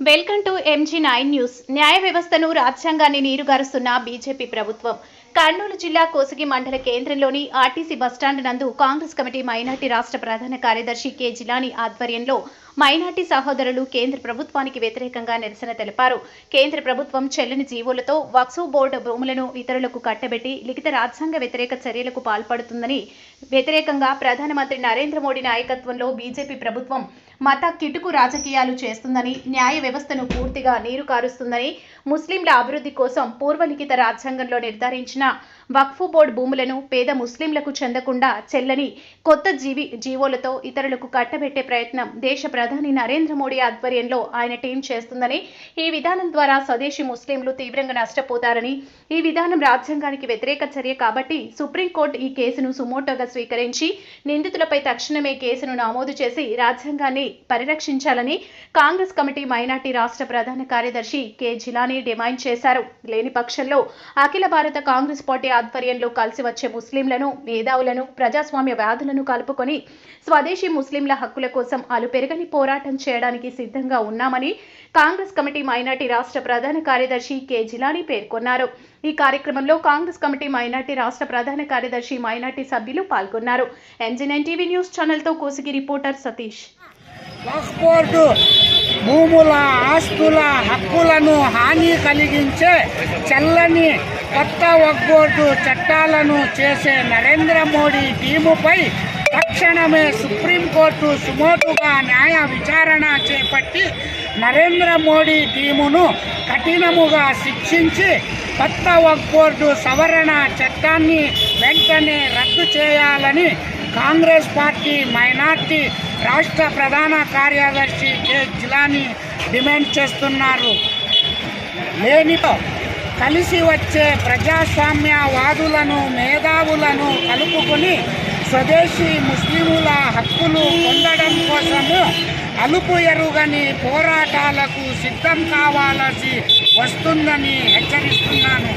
Welcome to MG nine news న్యాయ వ్యవస్థను రాజ్యాంగాన్ని నీరుగారుస్తున్న బీజేపీ ప్రభుత్వం. కర్నూలు జిల్లా కోసగి మండల కేంద్రంలోని ఆర్టీసీ బస్టాండ్ నందు కాంగ్రెస్ కమిటీ మైనార్టీ రాష్ట్ర ప్రధాన కార్యదర్శి కె జిలాని ఆధ్వర్యంలో మైనార్టీ సహోదరులు కేంద్ర ప్రభుత్వానికి వ్యతిరేకంగా నిరసన తెలిపారు. కేంద్ర ప్రభుత్వం చెల్లని జీవోలతో వక్సు బోర్డు భూములను ఇతరులకు కట్టబెట్టి లిఖిత రాజ్యాంగ వ్యతిరేక చర్యలకు పాల్పడుతుందని వ్యతిరేకంగా ప్రధానమంత్రి నరేంద్ర మోడీ నాయకత్వంలో బీజేపీ ప్రభుత్వం మత కిటుకు రాజకీయాలు చేస్తుందని న్యాయ వ్యవస్థను పూర్తిగా నీరు కారుస్తుందని ముస్లింల అభివృద్ధి కోసం పూర్వలిఖిత రాజ్యాంగంలో నిర్ధారించిన వక్ఫు బోర్డు భూములను పేద ముస్లింలకు చెందకుండా చెల్లని కొత్త జీవి జీవోలతో ఇతరులకు కట్టబెట్టే ప్రయత్నం దేశ ప్రధాని నరేంద్ర మోడీ ఆధ్వర్యంలో ఆయన టీం చేస్తుందని ఈ విధానం ద్వారా స్వదేశీ ముస్లింలు తీవ్రంగా నష్టపోతారని ఈ విధానం రాజ్యాంగానికి వ్యతిరేక చర్య కాబట్టి సుప్రీంకోర్టు ఈ కేసును సుమోటోగా స్వీకరించి నిందితులపై తక్షణమే కేసును నమోదు చేసి రాజ్యాంగాన్ని పరిరక్షించాలని కాంగ్రెస్ కమిటీ మైనార్టీ రాష్ట్ర ప్రధాన కార్యదర్శి కె. జిలానీ డిమాండ్ చేశారు. లేని పక్షంలో అఖిల భారత కాంగ్రెస్ పార్టీ ఆధ్వర్యంలో కలిసి వచ్చే ముస్లింలను మేధావులను ప్రజాస్వామ్య వ్యాధులను కలుపుకొని స్వదేశీ ముస్లింల హక్కుల కోసం అలుపెరగని పోరాటం చేయడానికి సిద్ధంగా ఉన్నామని కాంగ్రెస్ కమిటీ మైనార్టీ రాష్ట్ర ప్రధాన కార్యదర్శి కె. జిలానీ పేర్కొన్నారు. ఈ కార్యక్రమంలో కాంగ్రెస్ కమిటీ మైనార్టీ రాష్ట్ర ప్రధాన కార్యదర్శి మైనార్టీ సభ్యులు పాల్గొన్నారు. M G nine TV news ఛానల్తో Kosigi reporter Satish. వక్ఫ్ భూముల ఆస్తుల హక్కులను హాని కలిగించే చల్లని కొత్త ఒగ్గోటు చట్టాలను చేసే నరేంద్ర మోడీ టీముపై తక్షణమే సుప్రీంకోర్టు సుమోటుగా న్యాయ విచారణ చేపట్టి నరేంద్ర మోడీ టీమును కఠినముగా శిక్షించి కొత్త వక్బోర్డు సవరణ చట్టాన్ని వెంటనే రద్దు చేయాలని కాంగ్రెస్ పార్టీ మైనార్టీ రాష్ట్ర ప్రధాన కార్యదర్శి కె. జిలాని డిమాండ్ చేస్తున్నారు. లేనితో కలిసి వచ్చే ప్రజాస్వామ్యవాదులను మేధావులను కలుపుకొని స్వదేశీ ముస్లిముల హక్కులు పొందడం కోసము అలుపు ఎరుగని పోరాటాలకు సిద్ధం కావాల్సి వస్తుందని హెచ్చరిస్తున్నాను.